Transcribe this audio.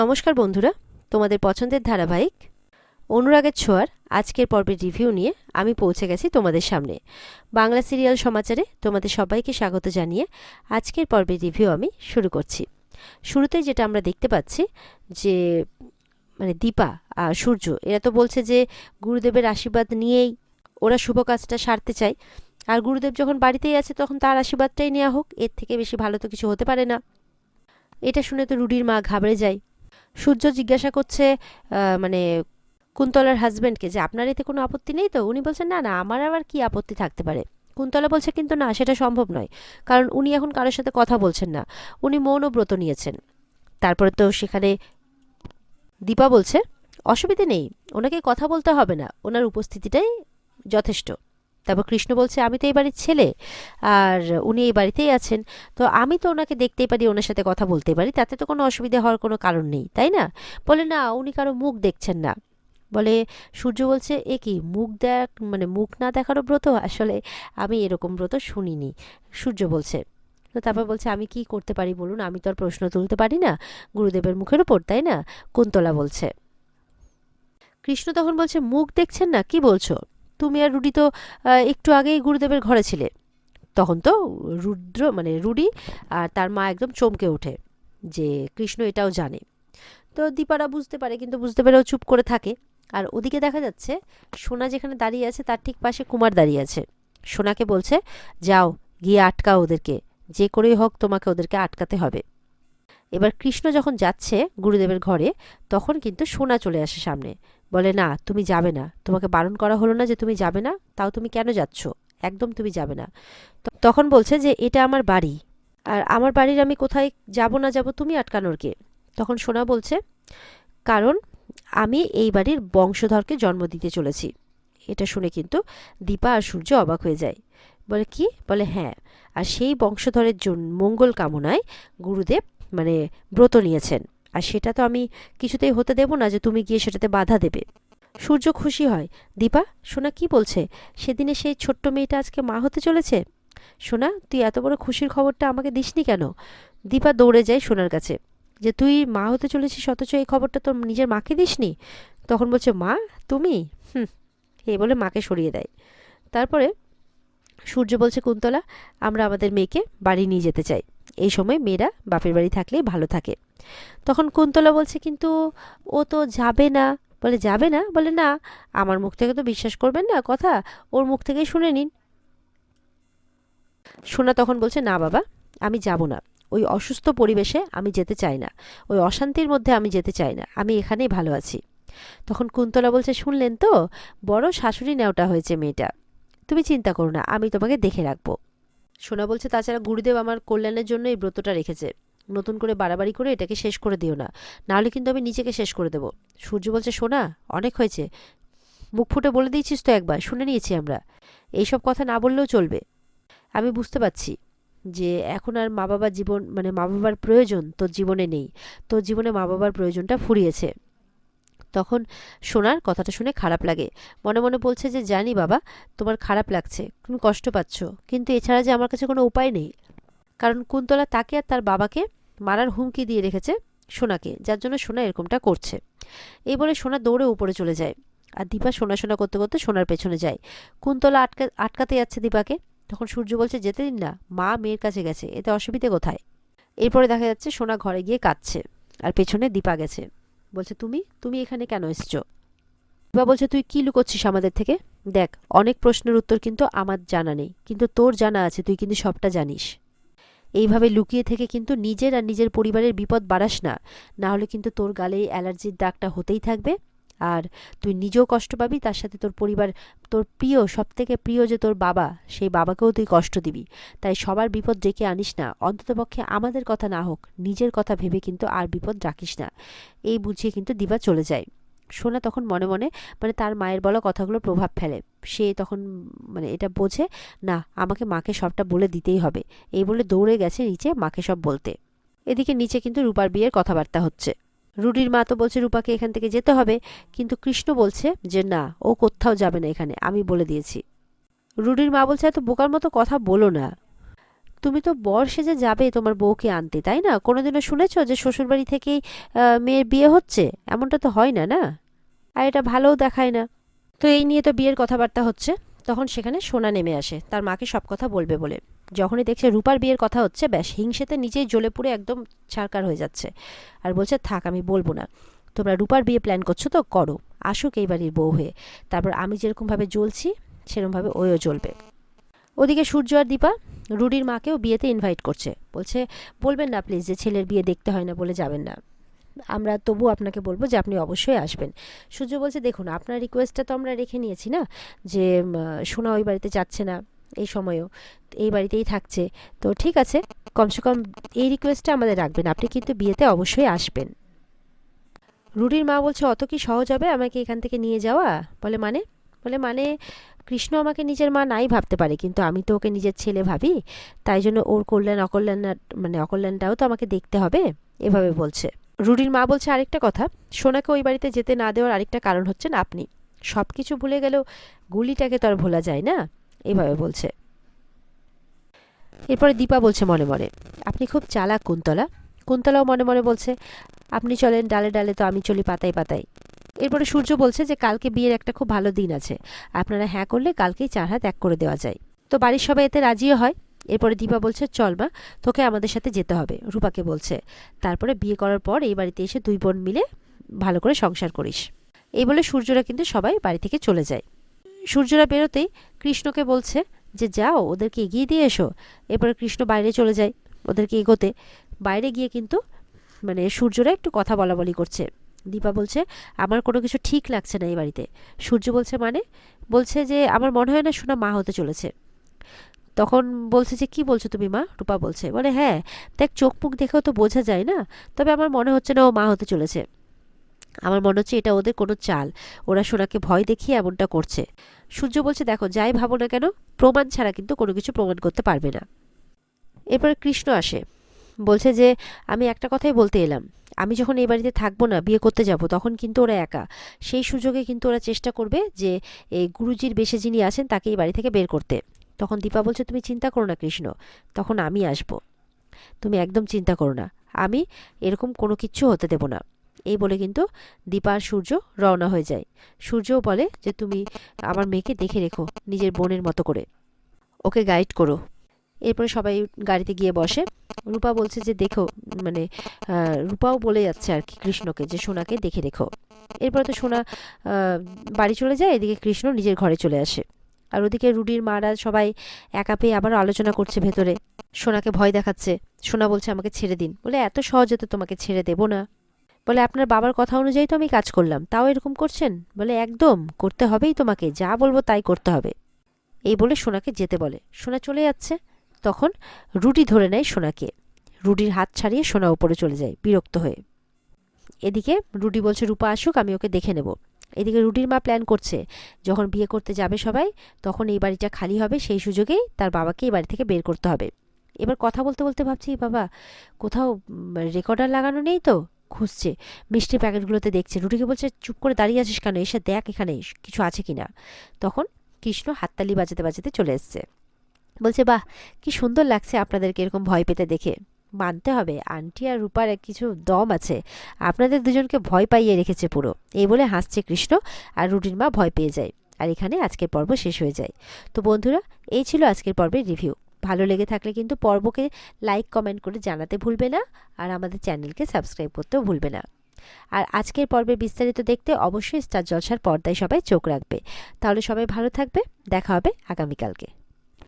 নমস্কার বন্ধুরা, তোমাদের পছন্দের ধারাবাহিক অনুরাগের ছোঁয়ার আজকের পর্বের রিভিউ নিয়ে আমি পৌঁছে গেছি তোমাদের সামনে। বাংলা সিরিয়াল সমাচারে তোমাদের সবাইকে স্বাগত জানিয়ে আজকের পর্বের রিভিউ আমি শুরু করছি। শুরুতেই যেটা আমরা দেখতে পাচ্ছি যে মানে দীপা আর সূর্য, এরা তো বলছে যে গুরুদেবের আশীর্বাদ নিয়েই ওরা শুভ কাজটা সারতে চায়। আর গুরুদেব যখন বাড়িতেই আছে তখন তার আশীর্বাদটাই নেওয়া হোক, এর থেকে বেশি ভালো তো কিছু হতে পারে না। এটা শুনে তো রুডির মা ঘাবড়ে যায়। সূর্য জিজ্ঞাসা করছে মানে কুন্তলার হাজব্যান্ডকে যে আপনার এতে কোনো আপত্তি নেই তো? উনি বলছেন, না না, আমার আবার কি আপত্তি থাকতে পারে? কুন্তলা বলছে, কিন্তু না, সেটা সম্ভব নয়। কারণ উনি এখন কারোর সাথে কথা বলছেন না। উনি মৌনব্রত নিয়েছেন। তারপরে তো সেখানে দীপা বলছে, অসুবিধে নেই। ওনাকে কথা বলতে হবে না। ওনার উপস্থিতিটাই যথেষ্ট। তারপর কৃষ্ণ বলছে, আমি তো এই বাড়ির ছেলে আর উনি এই বাড়িতেই আছেন। তো আমি তো ওনাকে দেখতেই পারি, ওনার সাথে কথা বলতে পারি। তাতে তো কোনো অসুবিধা হওয়ার কোনো কারণ নেই, তাই না? বলে, না, উনি কারও মুখ দেখছেন না। বলে, সূর্য বলছে, এ কি, মুখ দেখ মানে মুখ না দেখারও ব্রত? আসলে আমি এরকম ব্রত শুনিনি। সূর্য বলছে, তো তারপর বলছে, আমি কি করতে পারি বলুন? আমি তো আর প্রশ্ন তুলতে পারি না গুরুদেবের মুখের উপর, তাই না? কুন্তলা বলছে। কৃষ্ণ তখন বলছে, মুখ দেখছেন না? কি বলছো? তুমি আর রুডি তো একটু আগেই গুরুদেবের ঘরে ছিলে। তখন তো রুদ্র মানে রুডি আর তার মা একদম চমকে ওঠে যে কৃষ্ণ এটাও জানে। তো দীপারা বুঝতে পারে, কিন্তু বুঝতে পেরেও চুপ করে থাকে। আর ওদিকে দেখা যাচ্ছে, সোনা যেখানে দাঁড়িয়ে আছে তার ঠিক পাশে কুমার দাঁড়িয়ে আছে। সোনাকে বলছে, যাও, গিয়ে আটকাও ওদেরকে। যে করেই হোক তোমাকে ওদেরকে আটকাতে হবে। এবার কৃষ্ণ যখন যাচ্ছে গুরুদেবের ঘরে, তখন কিন্তু সোনা চলে আসে সামনে। বলে, না, তুমি যাবে না। তোমাকে বারণ করা হলো না যে তুমি যাবে না, তাও তুমি কেন যাচ্ছ? একদম তুমি যাবে না। তখন বলছে যে, এটা আমার বাড়ি। আর আমার বাড়ির আমি কোথায় যাব না যাব তুমি আটকানোর কে? তখন সোনা বলছে, কারণ আমি এই বাড়ির বংশধরকে জন্ম দিতে চলেছি। এটা শুনে কিন্তু দীপা আর সূর্য অবাক হয়ে যায়। বলে, কি? বলে হ্যাঁ আর সেই বংশধরের জন্য মঙ্গল কামনায় গুরুদেব মানে ব্রত নিয়েছেন। আর সেটা তো আমি কিছুতেই হতে দেব না যে তুমি গিয়ে সেটাতে বাধা দেবে। সূর্য খুশি হয়। দীপা, সোনা কি বলছে? সেদিনে সেই ছোট্ট মেয়েটা আজকে মা হতে চলেছে? সোনা, তুই এত বড় খুশির খবরটা আমাকে দিসনি কেন? দীপা দৌড়ে যায় সোনার কাছে। যে তুই মা হতে চলেছিস অথচ এই খবরটা তোর নিজের মাকে দিসনি? তখন বলছে, মা, তুমি? হুম এই বলে মাকে সরিয়ে দেয়। তারপরে সূর্য বলছে, কুন্তলা, আমরা আমাদের মেয়েকে বাড়ি নিয়ে যেতে চাই। এই সময় মেয়েরা বাপের বাড়ি থাকলেই ভালো থাকে। তখন কুন্তলা বলছে, কিন্তু ও তো যাবে না। বলে, যাবে না? বলে, না, আমার মুখ থেকে তো বিশ্বাস করবেন না, কথা, ওর মুখ থেকেই শুনে নিন। সোনা তখন বলছে, না বাবা, আমি যাব না। ওই অসুস্থ পরিবেশে আমি যেতে চাই না। ওই অশান্তির মধ্যে আমি যেতে চাই না। আমি এখানেই ভালো আছি। তখন কুন্তলা বলছে, শুনলেন তো, বড় শাশুড়ি নেওটা হয়েছে মেয়েটা। তুমি চিন্তা করো না, আমি তোমাকে দেখে রাখব। সোনা বলছে, তাছাড়া গুরুদেব আমার কল্যাণের জন্য এই ব্রতটা রেখেছে। নতুন করে বাড়াবাড়ি করে এটাকে শেষ করে দিও না। নাহলে কিন্তু আমি নিজেকে শেষ করে দেবো। সূর্য বলছে, সোনা, অনেক হয়েছে। মুখ ফুটে বলে দিয়েছিস তো একবার, শুনে নিয়েছি আমরা। এইসব কথা না বললেও চলবে। আমি বুঝতে পারছি যে এখন আর মা বাবার জীবন মানে মা বাবার প্রয়োজন তোর জীবনে নেই। তোর জীবনে মা বাবার প্রয়োজনটা ফুরিয়েছে। তখন সোনার কথাটা শুনে খারাপ লাগে। মনে মনে বলছে যে, জানি বাবা, তোমার খারাপ লাগছে, তুমি কষ্ট পাচ্ছ, কিন্তু এছাড়া যে আমার কাছে কোনো উপায় নেই। কারণ কুন্তলা তাকে আর তার বাবাকে মারার হুমকি দিয়ে রেখেছে সোনাকে, যার জন্য সোনা এরকমটা করছে। এই বলে সোনা দৌড়ে উপরে চলে যায় আর দীপা সোনা সোনা করতে করতে সোনার পেছনে যায়। কুন্তলা আটকা, আটকাতে যাচ্ছে দীপাকে, তখন সূর্য বলছে, যেতে দিন না, মা মেয়ের কাছে গেছে, এতে অসুবিধে কোথায়? এরপরে দেখা যাচ্ছে সোনা ঘরে গিয়ে কাঁদছে আর পেছনে দীপা গেছে। বলছে, তুমি? তুমি এখানে কেন এসছো? বা বলছে, তুই কি লুকোচ্ছিস আমাদের থেকে? দেখ, অনেক প্রশ্নের উত্তর কিন্তু আমার জানা নেই, কিন্তু তোর জানা আছে, তুই কিন্তু সবটা জানিস। এইভাবে লুকিয়ে থেকে কিন্তু নিজের আর নিজের পরিবারের বিপদ বাড়াস না না হলে কিন্তু তোর গালে এই অ্যালার্জির দাগটা হতেই থাকবে। আর তুই নিজেও কষ্ট পাবি, তার সাথে তোর পরিবার, তোর প্রিয় সব থেকে প্রিয় যে তোর বাবা, সেই বাবাকেও তুই কষ্ট দিবি। তাই সবার বিপদ ডেকে আনিস না অন্ততপক্ষে আমাদের কথা না হোক, নিজের কথা ভেবে কিন্তু আর বিপদ রাখিস না। এই বুঝিয়ে কিন্তু দিবা চলে যায়। সোনা তখন মনে মনে মানে তার মায়ের বলা কথাগুলো প্রভাব ফেলে। সে তখন মানে এটা বোঝে, না, আমাকে মাকে সবটা বলে দিতেই হবে। এই বলে দৌড়ে গেছে নিচে মাকে সব বলতে। এদিকে নিচে কিন্তু রূপার বিয়ের কথাবার্তা হচ্ছে। রুডির মা তো বলছে, রূপাকে এখান থেকে যেতে হবে। কিন্তু কৃষ্ণ বলছে যে, না, ও কোথাও যাবে না এখানে। আমি বলে দিয়েছি। রুডির মা বলছে, এত বোকার মতো কথা বলো না। তুমি তো বর সেজে যাবে তোমার বউকে আনতে, তাই না? কোনোদিনও শুনেছো যে শ্বশুরবাড়ি থেকেই মেয়ের বিয়ে হচ্ছে? এমনটা তো হয় না না? আর এটা ভালোও দেখায় না। তো এই নিয়ে তো বিয়ের কথাবার্তা হচ্ছে। তখন সেখানে সোনা নেমে আসে। তার মাকে সব কথা বলবে বলে। যখনই দেখছে রূপার বিয়ের কথা হচ্ছে, ব্যাস হিংসেতে নিজেই জ্বলে পুড়ে একদম ছাড়কার হয়ে যাচ্ছে। আর বলছে, থাক, আমি বলব না। তোমরা রূপার বিয়ে প্ল্যান করছ তো, করো। আসুক এই বাড়ির বউ হয়ে। তারপর আমি যেরকমভাবে জ্বলছি সেরকমভাবে ওইও জ্বলবে। ওদিকে সূর্য আর দীপা, রুডির মাকেও বিয়েতে ইনভাইট করছে। বলছে, বলবেন না প্লিজ যে ছেলের বিয়ে দেখতে হয় না বলে যাবেন না। আমরা তবু আপনাকে বলব যে আপনি অবশ্যই আসবেন। সূর্য বলছে, দেখুন, আপনার রিকোয়েস্টটা তো আমরা রেখে নিয়েছি না, যে সোনা ওই বাড়িতে যাচ্ছে না। এই সময়েও। এই বাড়িতেই থাকছে। তো ঠিক আছে, কমসে কম এই রিকোয়েস্টটা আমাদের রাখবেন। আপনি কিন্তু বিয়েতে অবশ্যই আসবেন। রুডির মা বলছে, অত কি সহজ হবে আমাকে এখান থেকে নিয়ে যাওয়া? বলে মানে? বলে মানে কৃষ্ণ আমাকে নিজের মা নাই ভাবতে পারে, কিন্তু আমি তো ওকে নিজের ছেলে ভাবি। তাই জন্য ওর কল্যাণ, অকল্যাণ মানে অকল্যাণটাও তো আমাকে দেখতে হবে। এভাবে বলছে। রুডির মা বলছে আরেকটা কথা, সোনাকে ওই বাড়িতে যেতে না দেওয়ার আরেকটা কারণ হচ্ছেন আপনি। সব কিছু ভুলে গেলেও গুলিটাকে তো আর ভোলা যায় না। এভাবে বলছে। এরপরে দীপা বলছে মনে মনে, আপনি খুব চালাক কুন্তলা। কুন্তলাও মনে মনে বলছে, আপনি চলেন, ডালে ডালে তো আমি চলি পাতায় পাতায়। এরপরে সূর্য বলছে যে, কালকে বিয়ের একটা খুব ভালো দিন আছে। আপনারা হ্যাঁ করলে কালকেই চার হাত এক করে দেওয়া যায়। তো বাড়ির সবাই এতে রাজিও হয়। এরপরে দীপা বলছে, চল মা, তোকে আমাদের সাথে যেতে হবে। রূপাকে বলছে, তারপরে বিয়ে করার পর এই বাড়িতে এসে দুই বোন মিলে ভালো করে সংসার করিস। এই বলে সূর্যরা কিন্তু সবাই বাড়ি থেকে চলে যায়। সূর্যরা বেরোতেই কৃষ্ণকে বলছে যে, যাও, ওদেরকে এগিয়ে দিয়ে এসো। এরপরে কৃষ্ণ বাইরে চলে যায় ওদেরকে এগোতে। বাইরে গিয়ে কিন্তু মানে সূর্যরা একটু কথা বলা বলি করছে। দীপা বলছে, আমার কোনো কিছু ঠিক লাগছে না এই বাড়িতে। সূর্য বলছে মানে? বলছে যে, আমার মনে হয় না শোনা মা হতে চলেছে। তখন বলছে যে, কি বলছো তুমি মা? রূপা বলছে বলে হ্যাঁ দেখ চোখ মুখ দেখেও তো বোঝা যায় না, তবে আমার মনে হচ্ছে না ও মা হতে চলেছে। আমার মনে হচ্ছে এটা ওদের কোনো চাল। ওরা সোনাকে ভয় দেখিয়ে এমনটা করছে। সূর্য বলছে, দেখো, যাই ভাবো না কেন, প্রমাণ ছাড়া কিন্তু কোনো কিছু প্রমাণ করতে পারবে না। এরপরে কৃষ্ণ আসে। বলছে যে, আমি একটা কথাই বলতে এলাম। আমি যখন এই বাড়িতে থাকব না, বিয়ে করতে যাব, তখন কিন্তু ওরা একা। সেই সুযোগে কিন্তু ওরা চেষ্টা করবে যে, এই গুরুজির বেশে যিনি আছেন, তাকে এই বাড়ি থেকে বের করতে। তখন দীপা বলছে, তুমি চিন্তা করো না কৃষ্ণ, তখন আমি আসব। তুমি একদম চিন্তা করো না। আমি এরকম কোনো কিচ্ছু হতে দেব না। এই বলে কিন্তু দীপা আর সূর্য রওনা হয়ে যায়। সূর্যও বলে যে, তুমি আমার মেয়েকে দেখে রেখো, নিজের বোনের মতো করে। ওকে গাইড করো। এরপরে সবাই গাড়িতে গিয়ে বসে। রূপা বলছে যে, দেখো মানে রূপাও বলে যাচ্ছে আর কি কৃষ্ণকে যে, সোনাকে দেখে রেখো। এরপরে তো সোনা বাড়ি চলে যায়, এদিকে কৃষ্ণ নিজের ঘরে চলে আসে। আর ওদিকে রুডির মারা সবাই একা পেয়ে আবার আলোচনা করছে ভেতরে। সোনাকে ভয় দেখাচ্ছে। সোনা বলছে, আমাকে ছেড়ে দিন। বলে, এত সহজে তো তোমাকে ছেড়ে দেবো না। বলে, আপনার বাবার কথা অনুযায়ী তো আমি কাজ করলাম। তাও এরকম করছেন? বলে, একদম, করতে হবেই তোমাকে। যা বলব তাই করতে হবে। এই বলে সোনাকে যেতে বলে। সোনা চলে যাচ্ছে। তখন রুটি ধরে নেয় সোনাকে। রুডির হাত ছাড়িয়ে সোনা উপরে চলে যায়, বিরক্ত হয়ে। এদিকে রুডি বলছে, রূপা আসুক, আমি ওকে দেখে নেব। এদিকে রুডির মা প্ল্যান করছে। যখন বিয়ে করতে যাবে সবাই, তখন এই বাড়িটা খালি হবে, সেই সুযোগেই তার বাবাকে এই বাড়ি থেকে বের করতে হবে। এবার কথা বলতে বলতে ভাবছি, বাবা, কোথাও রেকর্ডার লাগানো নেই তো? খুঁজছে। মিষ্টির প্যাকেটগুলোতে দেখছে। রুটিকে বলছে, চুপ করে দাঁড়িয়ে আছিস কেন? এসে দেখ এখানে কিছু আছে কি না তখন কৃষ্ণ হাততালি বাজাতে বাজাতে চলে এসছে। বলছে, বাহ, কি সুন্দর লাগছে আপনাদেরকে এরকম ভয় পেতে দেখে। মানতে হবে, আন্টি আর রূপার কিছু দম আছে। আপনাদের দুজনকে ভয় পাইয়ে রেখেছে পুরো। এই বলে হাসছে কৃষ্ণ আর রুটির মা ভয় পেয়ে যায়। আর এখানে আজকের পর্ব শেষ হয়ে যায়। তো বন্ধুরা, এই ছিল আজকের পর্বের রিভিউ। ভালো লেগে থাকলে কিন্তু পর্বকে লাইক কমেন্ট করে জানাতে ভুলবে না আর আমাদের চ্যানেলকে সাবস্ক্রাইব করতেও ভুলবে না। আর আজকের পর্বের বিস্তারিত দেখতে অবশ্যই স্টার জলসার পর্দায় সবাই চোখ রাখবে। তাহলে সবাই ভালো থাকবে, দেখা হবে আগামীকালকে।